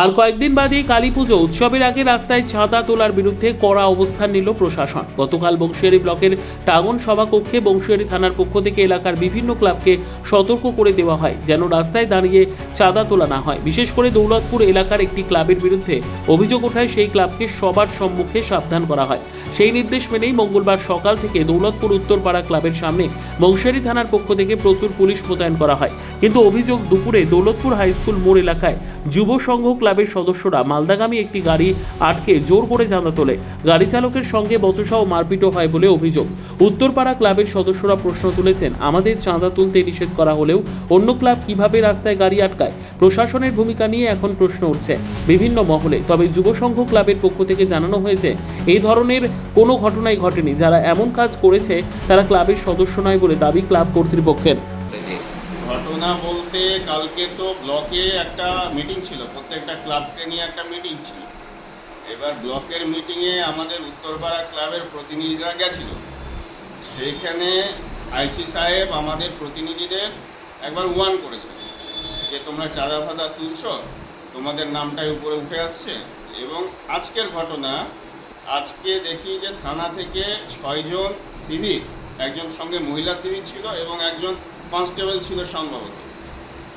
আর কয়েকদিন বাদেই কালী পুজো। উৎসবের আগে রাস্তায় ছাতা তোলার বিরুদ্ধে কড়া অবস্থান নিল প্রশাসন। গতকাল বংশিয়ারি ব্লকের টাগন সভাকক্ষে বংশিয়ারি থানার পক্ষ থেকে এলাকার বিভিন্ন ক্লাবকে সতর্ক করে দেওয়া হয়, যেন রাস্তায় দাঁড়িয়ে চাঁদা তোলা না হয়। বিশেষ করে দৌলতপুর এলাকার একটি ক্লাবের বিরুদ্ধে অভিযোগ ওঠায় সেই ক্লাবকে সবার সম্মুখে সাবধান করা হয়। সেই নির্দেশ মেনেই মঙ্গলবার সকাল থেকে দৌলতপুর উত্তরপাড়া ক্লাবের সামনে বংশিয়ারি থানার পক্ষ থেকে প্রচুর পুলিশ মোতায়েন করা হয়। কিন্তু অভিযোগ দুপুরে দৌলতপুর হাইস্কুল মোড় এলাকায় যুব সংঘ ক্লাবের সদস্যরা মালদাগামী একটি গাড়ি আটকে জোর করে জানা তোলে। গাড়ি চালকের সঙ্গে বচসা ও মারপিটও হয় বলে অভিযোগ। উত্তরপাড়া ক্লাবের সদস্যরা প্রশ্ন তুলেছেন, আমাদের চাঁদা তুলতে নিষেধ করা হলেও অন্য ক্লাব কীভাবে রাস্তায় গাড়ি আটকায়? প্রশাসনের ভূমিকা নিয়ে এখন প্রশ্ন উঠছে বিভিন্ন মহলে। তবে যুব সংঘ ক্লাবের পক্ষ থেকে জানানো হয়েছে এই ধরনের কোনো ঘটনাই ঘটেনি। যারা এমন কাজ করেছে, তারা ক্লাবের সদস্য নয় বলে দাবি ক্লাব কর্তৃপক্ষের। ঘটনা বলতে কালকে তো ব্লকে একটা মিটিং ছিল, প্রত্যেকটা ক্লাবকে নিয়ে একটা মিটিং ছিল। এবার ব্লকের মিটিংয়ে আমাদের উত্তরপাড়া ক্লাবের প্রতিনিধিরা গেছিল। সেইখানে আইসি সাহেব আমাদের প্রতিনিধিদের একবার ওয়ান করেছে যে তোমরা চাঁদা ফাদা তুলছ, তোমাদের নামটাই উপরে উঠে আসছে এবং আজকের ঘটনা আজকে দেখি যে থানা থেকে ছয়জন সিভিক, একজন সঙ্গে মহিলা সিভিক ছিল এবং একজন কনস্টেবল ছিল সম্ভবত।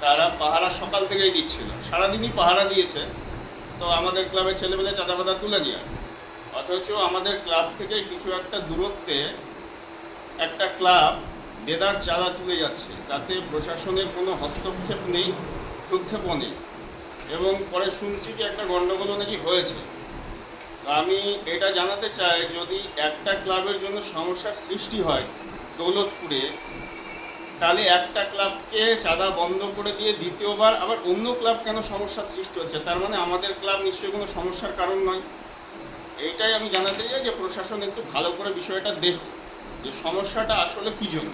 তারা পাহারা সকাল থেকেই দিচ্ছিল। সারাদিনই পাহারা দিয়েছে। তো আমাদের ক্লাবের ছেলেমেলে চাঁদা ফাদা তুলে দেওয়া অথচ আমাদের ক্লাব থেকে কিছু একটা দূরত্বে একটা ক্লাব দেদার চাঁদা তুলে যাচ্ছে। তাতে প্রশাসনের কোনো হস্তক্ষেপ নেই, ভ্রুক্ষেপও নেই। এবং পরে শুনছি যে একটা গণ্ডগোলও নাকি হয়েছে। আমি এটা জানাতে চাই, যদি একটা ক্লাবের জন্য সমস্যার সৃষ্টি হয় দৌলতপুরে, তাহলে একটা ক্লাবকে চাঁদা বন্ধ করে দিয়ে দ্বিতীয়বার আবার অন্য ক্লাব কেন সমস্যার সৃষ্টি হচ্ছে? তার মানে আমাদের ক্লাব নিশ্চয়ই কোনো সমস্যার কারণ নয়। এইটাই আমি জানাতে চাই যে প্রশাসন একটু ভালো করে বিষয়টা দেখুক, যে সমস্যাটা আসলে কী জন্য।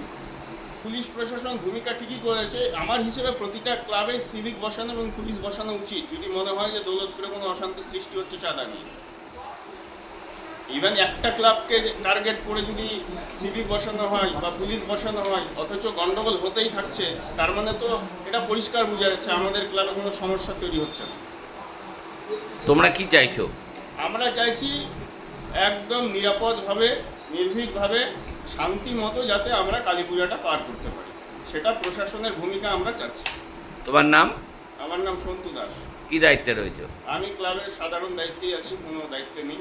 পুলিশ প্রশাসন ভূমিকা ঠিকই করেছে। আমার হিসেবে প্রতিটা ক্লাবে সিভিক বসানো এবং পুলিশ বসানো উচিত। যদি মনে হয় যে দৌলতপুরে কোনো অশান্তি সৃষ্টি হচ্ছে চাঁদা নিয়ে। ইভেন একটা ক্লাবকে টার্গেট করে যদি সিভিক বসানো হয় বা পুলিশ বসানো হয় অথচ গন্ডগোল হতেই থাকছে তার মানে তো এটা পরিষ্কার বোঝা যাচ্ছে আমাদের ক্লাবে কোনো সমস্যা তৈরি হচ্ছে না। তোমরা কি চাইছো? আমরা চাইছি একদম নিরাপদভাবে নির্ভীকভাবে শান্তি মতো যাতে আমরা কালী পূজাটা পার করতে পারি। সেটা প্রশাসনের ভূমিকা আমরা চাচ্ছি। তোমার নাম? আমার নাম সন্তু দাস। কি দায়িত্বে রয়েছে? আমি ক্লাবের সাধারণ দায়িত্বেই আছি কোনো দায়িত্বে নেই।